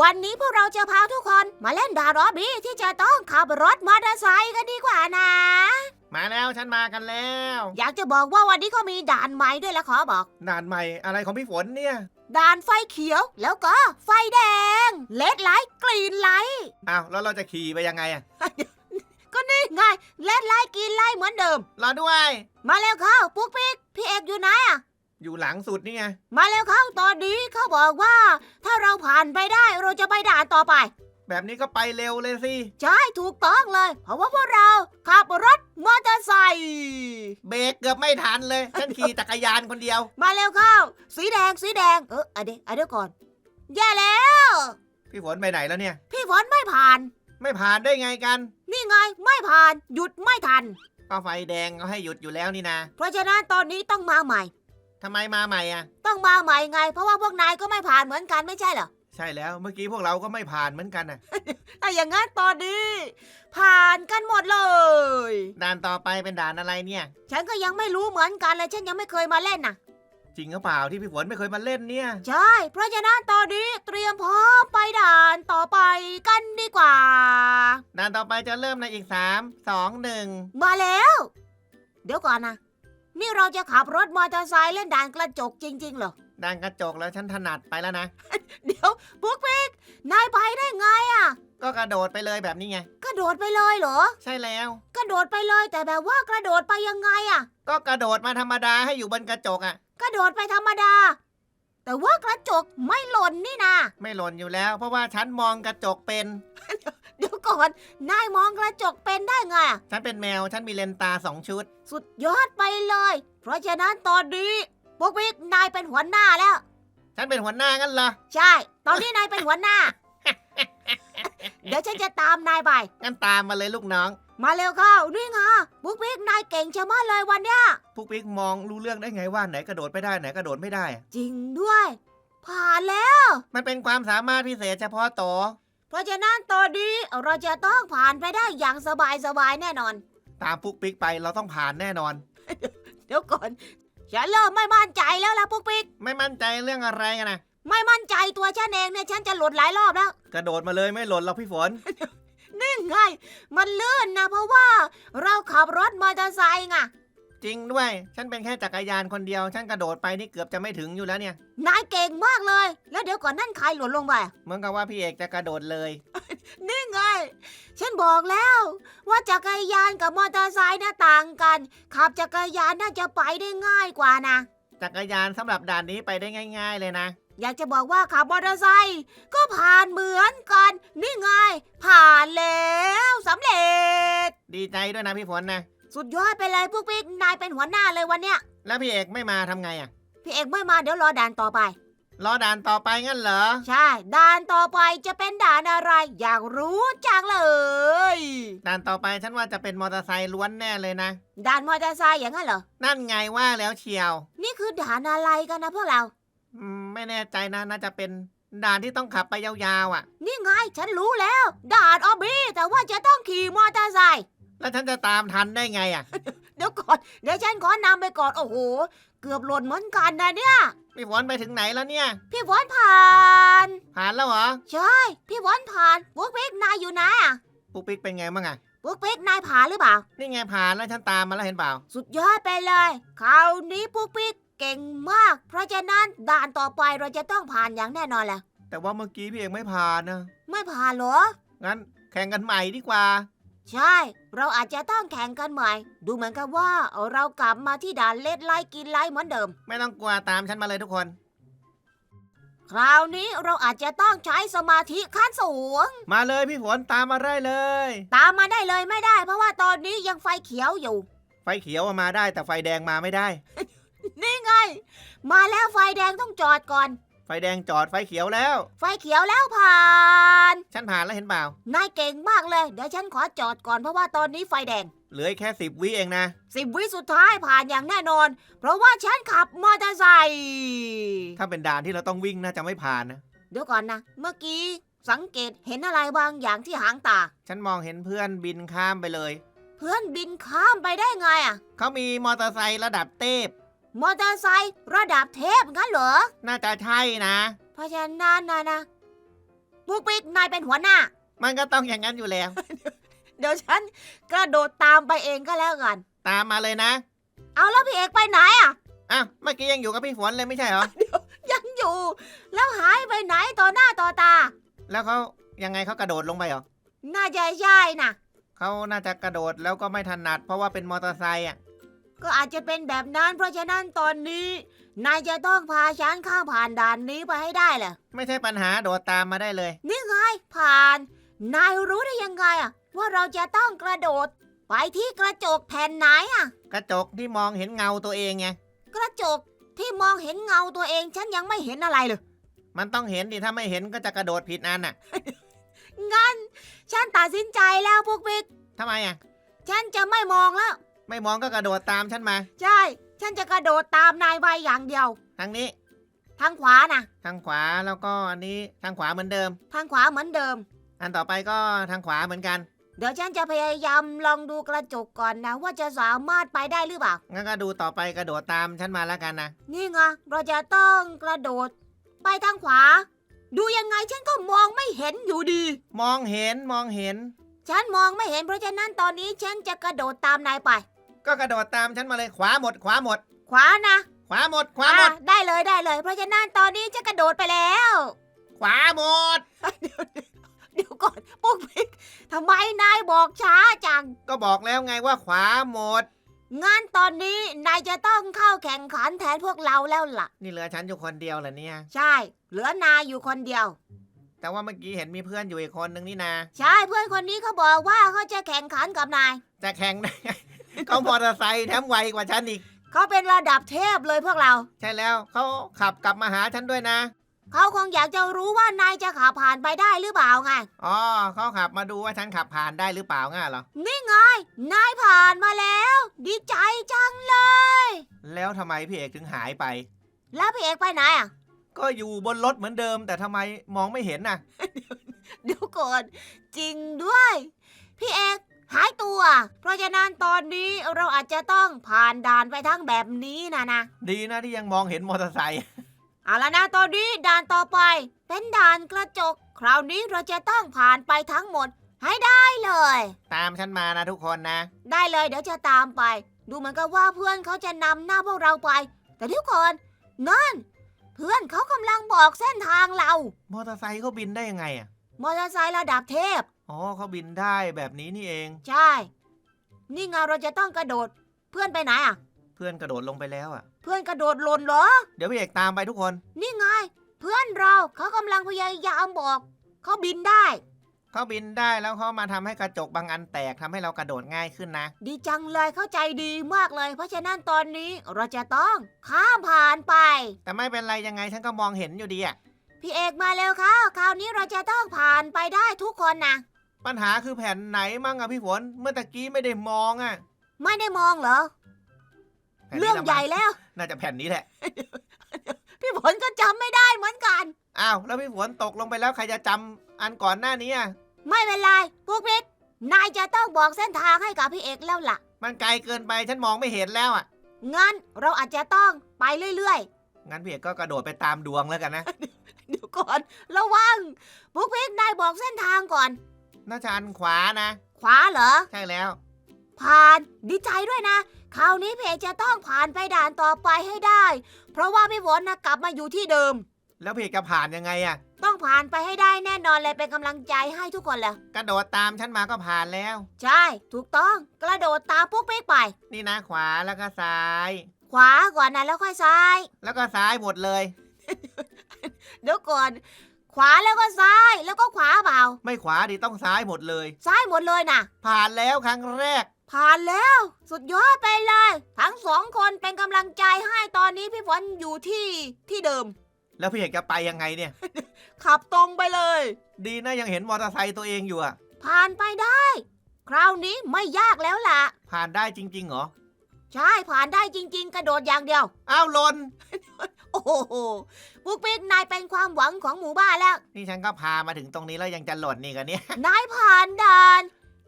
วันนี้พวกเราจะพาทุกคนมาเล่นดารอบบี้ที่จะต้องขับรถมอเตอร์ไซค์กันดีกว่านะ มาแล้วฉันมากันแล้ว อยากจะบอกว่าวันนี้เขามีด่านใหม่ด้วยละขอบอก ด่านใหม่อะไรของพี่ฝนเนี่ย ด่านไฟเขียวแล้วก็ไฟแดง เลดไลท์กรีนไลท์ อ้าวแล้วเราจะขี่ไปยังไงอะก็นี่ไงเลดไลท์กรีนไลท์เหมือนเดิม รอด้วย มาเร็วเข้าปุ๊กปิ๊กพี่เอกอยู่ไหนอะ อยู่หลังสุดนี่ไง มาเร็วเข้าตอนนี้เขาบอกว่า ถ้าเราผ่านไปได้เราจะไปด่านต่อไป แบบนี้ก็ไปเร็วเลยสิ ใช่ถูกต้องเลย เพราะว่าพวกเราขับรถมอเตอร์ไซค์เบรกเกือบไม่ทันเลย ฉันขี่จักรยานคนเดียว มาเร็วเข้า สีแดงสีแดงเอออะเดี๋ยวอะเดี๋ยวก่อนแย่แล้ว พี่ฝนไปไหนแล้วเนี่ย พี่ฝนไม่ผ่าน ไม่ผ่านได้ไงกันนี่ไงไม่ผ่าน หยุดไม่ทัน ก็ไฟแดงเขาให้หยุดอยู่แล้วนี่นะ เพราะฉะนั้นตอนนี้ต้องมาใหม่ ทำไมมาใหม่อะต้องมาใหม่ไง เพราะว่าพวกนายก็ไม่ผ่านเหมือนกันไม่ใช่เหรอ ใช่แล้วเมื่อกี้พวกเราก็ไม่ผ่านเหมือนกันนะถ้าอย่างนั้นตอนนี้ผ่านกันหมดเลย ด่านต่อไปเป็นด่านอะไรเนี่ย ฉันก็ยังไม่รู้เหมือนกันเลยฉันยังไม่เคยมาเล่นนะจริงหรือเปล่าที่พี่ฝนไม่เคยมาเล่นเนี่ย ใช่ เพราะฉะนั้นตอนนี้เตรียมพร้อมไปด่านต่อไปกันดีกว่า ด่านต่อไปจะเริ่มในอีกสามสองหนึ่งมาแล้ว เดี๋ยวก่อนนะ นี่เราจะขับรถมอเตอร์ไซค์เล่นด่านกระจกจริง ๆ เหรอด่านกระจกแล้วฉันถนัดไปแล้วนะ เดี๋ยวปุ๊กปิ๊กนายไปได้ไงอะ่ะ ก็กระโดดไปเลยแบบนี้ไง กระโดดไปเลยเหรอ ใช่แล้ว กระโดดไปเลยแต่แบบว่ากระโดดไปยังไงอะ่ะ ก็กระโดดมาธรรมดาให้อยู่บนกระจกอะกระโดดไปธรรมดา แต่ว่ากระจกไม่หล่นนี่นะไม่หล่นอยู่แล้ว เพราะว่าฉันมองกระจกเป็น เดี๋ยวก่อน นายมองกระจกเป็นได้ไงอะฉันเป็นแมว ฉันมีเลนส์ตาสองชุด สุดยอดไปเลย เพราะฉะนั้นตอนนี้ปุ๊กปิ๊กนายเป็นหัวหน้าแล้ว ฉันเป็นหัวหน้างั้นเหรอ ใช่ ตอนนี้นายเป็นหัวหน้า เดี๋ยวฉันจะตามนายไป งั้นตามมาเลยลูกน้อง มาเร็วเข้านี่ไงปุ๊กปิ๊กนายเก่งชะมัดเลยวันเนี้ย พวกปิ๊กมองรู้เรื่องได้ไงว่าไหนกระโดดไม่ได้ไหนกระโดดไม่ได้อะจริงด้วย ผ่านแล้ว มันเป็นความสามารถพิเศษเฉพาะตัว เพราะฉะนั้นตอนนี้เราจะต้องผ่านไปได้อย่างสบายสบายๆแน่นอน ตามปุ๊กปิ๊กไปเราต้องผ่านแน่นอน เดี๋ยวก่อน ฉันเริ่มไม่มั่นใจแล้วล่ะปุ๊กปิ๊ก ไม่มั่นใจเรื่องอะไรกันนะไม่มั่นใจตัวฉันเองเนี่ยฉันจะหลุดหลายรอบแล้ว กระโดดมาเลยไม่หล่นหรอกพี่ฝน นี่ไง มันลื่นนะเพราะว่าเราขับรถมอเตอร์ไซค์ไง จริงด้วย ฉันเป็นแค่จักรยานคนเดียว ฉันกระโดดไปนี่เกือบจะไม่ถึงอยู่แล้วเนี่ย นายเก่งมากเลย แล้วเดี๋ยวก่อนนั่นใครหล่นลงไป เหมือนกับว่าพี่เอกจะกระโดดเลย นี่ไง ฉันบอกแล้ว ว่าจักรยานกับมอเตอร์ไซค์น่ะต่างกัน ขับจักรยานน่าจะไปได้ง่ายกว่านะ จักรยานสำหรับด่านนี้ไปได้ง่าย ๆ เลยนะ อยากจะบอกว่าขับมอเตอร์ไซค์ก็ผ่านเหมือนกัน นี่ไง ผ่านแล้วสำเร็จ ดีใจด้วยนะพี่ฝนนะ สุดยอดไปเลยพวกปิ๊กนายเป็นหัวหน้าเลยวันเนี้ยแล้วพี่เอกไม่มาทำไงอะ พี่เอกไม่มาเดี๋ยวรอด่านต่อไป รอด่านต่อไปงั้นเหรอ ใช่ ด่านต่อไปจะเป็นด่านอะไร อยากรู้จังเลย ด่านต่อไปฉันว่าจะเป็นมอเตอร์ไซค์ล้วนแน่เลยนะ ด่านมอเตอร์ไซค์อย่างนั้นเหรอ นั่นไงว่าแล้วเชียว นี่คือด่านอะไรกันนะพวกเรา อืมไม่แน่ใจนะน่าจะเป็นด่านที่ต้องขับไปยาวๆอะ นี่ไงฉันรู้แล้ว ด่านออบบี้แต่ว่าจะ แล้วฉันจะตามทันได้ไงอะเดี๋ยวก่อน เดี๋ยวฉันขอนำไปก่อน โอ้โห เกือบหล่นเหมือนกันนะเนี่ย พี่ฝนไปถึงไหนแล้วเนี่ย พี่ฝนผ่าน ผ่านแล้วเหรอใช่ พี่ฝนผ่านปุ๊กปิ๊กนายอยู่ไหนอะปุ๊กปิ๊กเป็นไงบ้างอะปุ๊กปิ๊กนายผ่านหรือเปล่า นี่ไงผ่านแล้วฉันตามมาแล้วเห็นเปล่า สุดยอดไปเลยคราวนี้ปุ๊กปิ๊กเก่งมาก เพราะฉะนั้นด่านต่อไปเราจะต้องผ่านอย่างแน่นอนแหละแต่ว่าเมื่อกี้พี่เอกไม่ผ่านนะ ไม่ผ่านเหรอ งั้นแข่งกันใหม่ดีกว่า ใช่ เราอาจจะต้องแข่งกันใหม่ ดูเหมือนกับว่าเรากลับมาที่ด่านเล็ดไล่กินไล่เหมือนเดิม ไม่ต้องกลัวตามฉันมาเลยทุกคน คราวนี้เราอาจจะต้องใช้สมาธิขั้นสูง มาเลยพี่ฝนตามมาได้เลย ตามมาได้เลยไม่ได้ เพราะว่าตอนนี้ยังไฟเขียวอยู่ ไฟเขียวอะมาได้แต่ไฟแดงมาไม่ได้ นี่ไง มาแล้วไฟแดงต้องจอดก่อน ไฟแดงจอดไฟเขียวแล้ว ไฟเขียวแล้วผ่าน ฉันผ่านแล้วเห็นเปล่า นายเก่งมากเลย เดี๋ยวฉันขอจอดก่อนเพราะว่าตอนนี้ไฟแดง เหลืออีกแค่สิบวิเองนะ สิบวิสุดท้ายผ่านอย่างแน่นอน เพราะว่าฉันขับมอเตอร์ไซค์ถ้าเป็นด่านที่เราต้องวิ่งน่าจะไม่ผ่านนะ เดี๋ยวก่อนนะ เมื่อกี้สังเกตเห็นอะไรบางอย่างที่หางตา ฉันมองเห็นเพื่อนบินข้ามไปเลย เพื่อนบินข้ามไปได้ไงอะเขามีมอเตอร์ไซค์ระดับเทพ มอเตอร์ไซค์ระดับเทพงั้นเหรอ น่าจะใช่นะ เพราะฉะนั้นนะนะปุ๊กปิ๊กนายเป็นหัวหน้า มันก็ต้องอย่างนั้นอยู่แล้ว เดี๋ยวฉันกระโดดตามไปเองก็แล้วกัน ตามมาเลยนะ เอาแล้วพี่เอกไปไหนอะอ้าวเมื่อกี้ยังอยู่กับพี่ฝนเลยไม่ใช่เหรอ ยังอยู่ แล้วหายไปไหนต่อหน้าต่อตา แล้วเขายังไงเขากระโดดลงไปเหรอ น่าจะใช่นะเขาน่าจะกระโดดแล้วก็ไม่ถนัดเพราะว่าเป็นมอเตอร์ไซค์อะ ก็อาจจะเป็นแบบนั้น เพราะฉะนั้นตอนนี้ นายจะต้องพาฉันข้ามผ่านด่านนี้ไปให้ได้แหละไม่ใช่ปัญหาโดดตามมาได้เลย นี่ไงผ่าน นายรู้ได้ยังไงอะว่าเราจะต้องกระโดด ไปที่กระจกแผ่นไหนอะกระจกที่มองเห็นเงาตัวเองไงกระจกที่มองเห็นเงาตัวเองฉันยังไม่เห็นอะไรเลย มันต้องเห็นดิถ้าไม่เห็นก็จะกระโดดผิดอันน่ะงั้น ฉันตัดสินใจแล้วพวกบิ๊กทำไมอะ ฉันจะไม่มองแล้ว ไม่มองก็กระโดดตามฉันมา ใช่ ฉันจะกระโดดตามนายไปอย่างเดียว ทางนี้ ทางขวานะทางขวาแล้วก็อันนี้ทางขวาเหมือนเดิม ทางขวาเหมือนเดิม อันต่อไปก็ทางขวาเหมือนกัน เดี๋ยวฉันจะพยายามลองดูกระจกก่อนนะ ว่าจะสามารถไปได้หรือเปล่า งั้นก็ดูต่อไปกระโดดตามฉันมาแล้วกันนะ นี่ไงเราจะต้องกระโดด ไปทางขวา ดูยังไงฉันก็มองไม่เห็นอยู่ดี มองเห็นมองเห็น ฉันมองไม่เห็นเพราะฉะนั้นตอนนี้ฉันจะกระโดดตามนายไป ก็กระโดดตามฉันมาเลยขวาหมดขวาหมด ขวานะขวาหมดขวาหมด อะได้เลยได้เลย เพราะฉะนั้นตอนนี้จะกระโดดไปแล้ว ขวาหมด เดี๋ยวก่อนปุ๊กปิ๊กทำไมนายบอกช้าจัง ก็บอกแล้วไงว่าขวาหมดงั้นตอนนี้นายจะต้องเข้าแข่งขันแทนพวกเราแล้วล่ะ นี่เหลือฉันอยู่คนเดียวเหรอเนี่ย ใช่ เหลือนายอยู่คนเดียว แต่ว่าเมื่อกี้เห็นมีเพื่อนอยู่อีกคนนึงนี่นา ใช่เพื่อนคนนี้เขาบอกว่าเขาจะแข่งขันกับนาย จะแข่งได้ไง เขามอเตอร์ไซค์แถมไวกว่าฉันอีก เขาเป็นระดับเทพเลยพวกเรา ใช่แล้วเขาขับกลับมาหาฉันด้วยนะ เขาคงอยากจะรู้ว่านายจะขับผ่านไปได้หรือเปล่าไง อ๋อเขาขับมาดูว่าฉันขับผ่านได้หรือเปล่าง่ะเหรอ นี่ไง นายผ่านมาแล้ว ดีใจจังเลย แล้วทำไมพี่เอกถึงหายไป แล้วพี่เอกไปไหนอะ ก็อยู่บนรถเหมือนเดิม แต่ทำไมมองไม่เห็นน่ะ เดี๋ยวก่อน จริงด้วย พี่เอก หายตัว เพราะฉะนั้นตอนนี้เราอาจจะต้องผ่านด่านไปทั้งแบบนี้นะนะ ดีนะที่ยังมองเห็นมอเตอร์ไซค์ เอาละนะตอนนี้ด่านต่อไป เป็นด่านกระจก คราวนี้เราจะต้องผ่านไปทั้งหมด ให้ได้เลย ตามฉันมานะทุกคนนะ ได้เลยเดี๋ยวจะตามไป ดูเหมือนกับว่าเพื่อนเขาจะนำหน้าพวกเราไป แต่เดี๋ยวก่อนนั่น เพื่อนเขากำลังบอกเส้นทางเรา มอเตอร์ไซค์เขาบินได้ยังไงอะมอเตอร์ไซค์ระดับเทพ อ๋อเขาบินได้แบบนี้นี่เอง ใช่ นี่ไงเราจะต้องกระโดด เพื่อนไปไหนอะ เพื่อนกระโดดลงไปแล้วอะ เพื่อนกระโดดหล่นเหรอ เดี๋ยวพี่เอกตามไปทุกคน นี่ไง เพื่อนเราเขากำลังพยายามบอก เขาบินได้ เขาบินได้แล้วเขามาทำให้กระจกบางอันแตกทำให้เรากระโดดง่ายขึ้นนะ ดีจังเลยเข้าใจดีมากเลย เพราะฉะนั้นตอนนี้เราจะต้องข้ามผ่านไป แต่ไม่เป็นไรยังไงฉันก็มองเห็นอยู่ดีอะ พี่เอกมาเร็วค่ะคราวนี้เราจะต้องผ่านไปได้ทุกคนนะ ปัญหาคือแผ่นไหนมั่งอะพี่ฝน เมื่อตะกี้ไม่ได้มองอะไม่ได้มองเหรอ แผ่นนี้เรื่องละมั้ใหญ่แล้ว น่าจะแผ่นนี้แหละ พี่ฝนก็จำไม่ได้เหมือนกัน อ้าว แล้วพี่ฝนตกลงไปแล้วใครจะจำอันก่อนหน้านี้อะไม่เป็นไรพวกพิกนายจะต้องบอกเส้นทางให้กับพี่เอกแล้วล่ะ มันไกลเกินไปฉันมองไม่เห็นแล้วอะงั้นเราอาจจะต้องไปเรื่อยงั้นพี่เอกก็กระโดดไปตามดวงแล้วกันนะ ๆ เดี๋ยวก่อน ระวังพวกพิกนายบอกเส้นทางก่อน น่าจะอันขวานะ ขวาเหรอ ใช่แล้ว ผ่านดีใจด้วยนะ คราวนี้พี่เอกจะต้องผ่านไปด่านต่อไปให้ได้ เพราะว่าพี่ฝนนะกลับมาอยู่ที่เดิม แล้วพี่เอกจะผ่านยังไงอะต้องผ่านไปให้ได้แน่นอนเลยเป็นกำลังใจให้ทุกคนเลยกระโดดตามฉันมาก็ผ่านแล้ว ใช่ ถูกต้อง กระโดดตามพวกพิกไป นี่นะขวาแล้วก็ซ้าย ขวาก่อนนะแล้วค่อยซ้าย แล้วก็ซ้ายหมดเลย เดี๋ยวก่อน ขวาแล้วก็ซ้ายแล้วก็ขวาเปล่า ไม่ขวาดิต้องซ้ายหมดเลย ซ้ายหมดเลยนะผ่านแล้วครั้งแรก ผ่านแล้ว สุดยอดไปเลย ทั้งสองคนเป็นกำลังใจให้ตอนนี้พี่ฝนอยู่ที่ที่เดิม แล้วพี่เอกจะไปยังไงเนี่ย ขับตรงไปเลย ดีนะยังเห็นมอเตอร์ไซค์ตัวเองอยู่อะผ่านไปได้ คราวนี้ไม่ยากแล้วล่ะ ผ่านได้จริงๆเหรอ ใช่ผ่านได้จริง ๆ กระโดดอย่างเดียว อ้าวหลน โอ้โหปุ๊กปิ๊กนายเป็นความหวังของหมู่บ้านแล้ว นี่ฉันก็พามาถึงตรงนี้แล้วยังจะหล่นนี่กันเนี่ย นายผ่านด่าน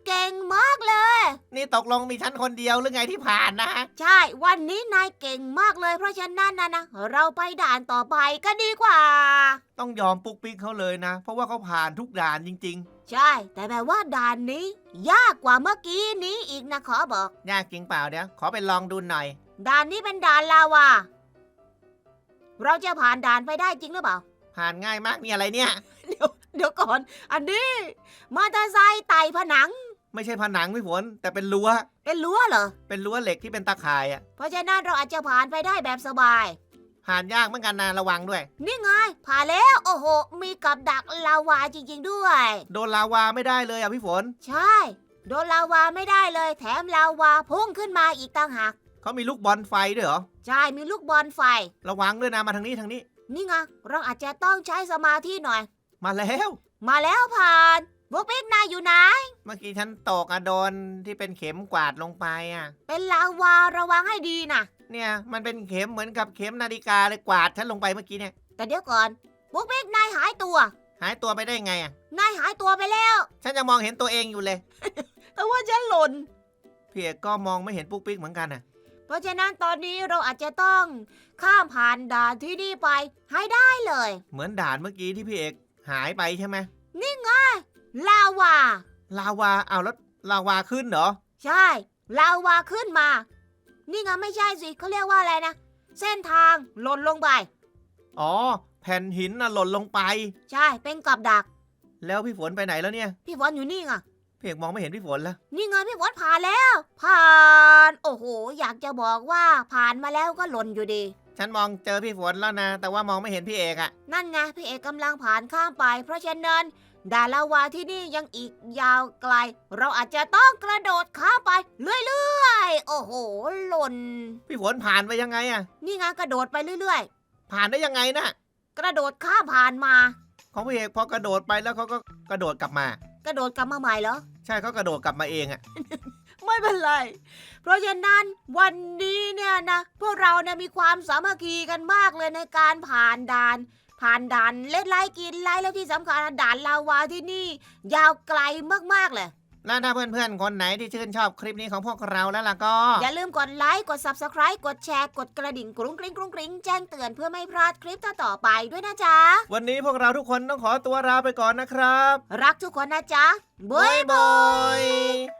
เก่งมากเลย นี่ตกลงมีฉันคนเดียวหรือไงที่ผ่านนะใช่ วันนี้นายเก่งมากเลย เพราะฉะนั้นนะนะเราไปด่านต่อไปก็ดีกว่า ต้องยอมปุ๊กปิ๊กเขาเลยนะ เพราะว่าเขาผ่านทุกด่านจริง ใช่ แต่แบบว่าด่านนี้ ยากกว่าเมื่อกี้นี้อีกนะขอบอก ๆ ยากจริงเปล่าเดี๋ยวขอไปลองดูหน่อย ด่านนี้เป็นด่านลาวา เราจะผ่านด่านไปได้จริงหรือเปล่า ผ่านง่ายมากนี่อะไรเนี่ย เดี๋ยวก่อน อันนี้มอเตอร์ไซค์ไต่ผนัง ไม่ใช่ผนังพี่ฝนแต่เป็นรั้ว เป็นรั้วเหรอ เป็นรั้วเหล็กที่เป็นตะข่ายอะเพราะฉะนั้นเราอาจจะผ่านไปได้แบบสบาย ผ่านยากเหมือนกันนะระวังด้วย นี่ไงผ่านแล้ว โอ้โห มีกับดักลาวาจริง ๆ ด้วย โดนลาวาไม่ได้เลยอะพี่ฝน ใช่ โดนลาวาไม่ได้เลย แถมลาวาพุ่งขึ้นมาอีกต่างหาก เขามีลูกบอลไฟด้วยเหรอ ใช่มีลูกบอลไฟ ระวังด้วยนะมาทางนี้ทางนี้ นี่ไงเราอาจจะต้องใช้สมาธิหน่อย มาแล้ว มาแล้วผ่านพวกปิ๊กนายอยู่ไหน เมื่อกี้ฉันตกอะโดนที่เป็นเข็มกวาดลงไปอะ เป็นลาวาระวังให้ดีนะเนี่ย มันเป็นเข็มเหมือนกับเข็มนาฬิกาเลยกวาดฉันลงไปเมื่อกี้เนี่ย แต่เดี๋ยวก่อนพวกปิ๊กนายหายตัว หายตัวไปได้ไงอะ นายหายตัวไปแล้ว ฉันจะมองเห็นตัวเองอยู่เลย แต่ว่าฉันหล่นพี่เอกก็มองไม่เห็นปุ๊กปิ๊กเหมือนกันอะ เพราะฉะนั้นตอนนี้เราอาจจะต้องข้ามผ่านด่านที่นี่ไปให้ได้เลย เหมือนด่านเมื่อกี้ที่พี่เอกหายไปใช่ไหมลาวา ลาวาเอาแล้วลาวาขึ้นเหรอ ใช่ ลาวาขึ้นมา นี่ไงไม่ใช่สิเขาเรียกว่าอะไรนะ เส้นทางหล่นลงไป อ๋อ แผ่นหินน่ะหล่นลงไป ใช่ เป็นกับดัก แล้วพี่ฝนไปไหนแล้วเนี่ย พี่ฝนอยู่นี่ไง พี่เอกมองไม่เห็นพี่ฝนแล้ว นี่ไงพี่ฝนผ่านแล้ว ผ่าน โอ้โห อยากจะบอกว่าผ่านมาแล้วก็หล่นอยู่ดี ฉันมองเจอพี่ฝนแล้วนะ แต่ว่ามองไม่เห็นพี่เอกอะนั่นไงพี่เอกกำลังผ่านข้ามไป เพราะฉะนั้นด่านลาวาที่นี่ยังอีกยาวไกล เราอาจจะต้องกระโดดข้ามไปเรื่อยๆ โอ้โห หล่น พี่ฝนผ่านไปยังไงอะนี่ไงกระโดดไปเรื่อย ผ่านได้ยังไงนะ ๆ กระโดดข้ามผ่านมา ของพี่เอกพอกระโดดไปแล้วเขาก็กระโดดกลับมา กระโดดกลับมาใหม่เหรอ ใช่เขากระโดดกลับมาเองอะไม่เป็นไร เพราะฉะนั้นวันนี้เนี่ยนะ พวกเราเนี่ยมีความสามัคคีกันมากเลยในการผ่านด่าน ผ่านด่านเล็ดไล่กินไล่แล้วที่สำคัญนะด่านลาวาที่นี่ ยาวไกลมากๆเลย แล้วถ้าเพื่อนๆ คนไหนที่ชื่นชอบคลิปนี้ของพวกเราแล้วล่ะก็ อย่าลืมกดไลค์ กด Subscribe กดแชร์ กดกระดิ่งกรุ้งกริ้งกรุ้งกริ้งแจ้งเตือนเพื่อไม่พลาดคลิปต่อๆไปด้วยนะจ๊ะ วันนี้พวกเราทุกคนต้องขอตัวลาไปก่อนนะครับ รักทุกคนนะจ๊ะบ๊ายบายย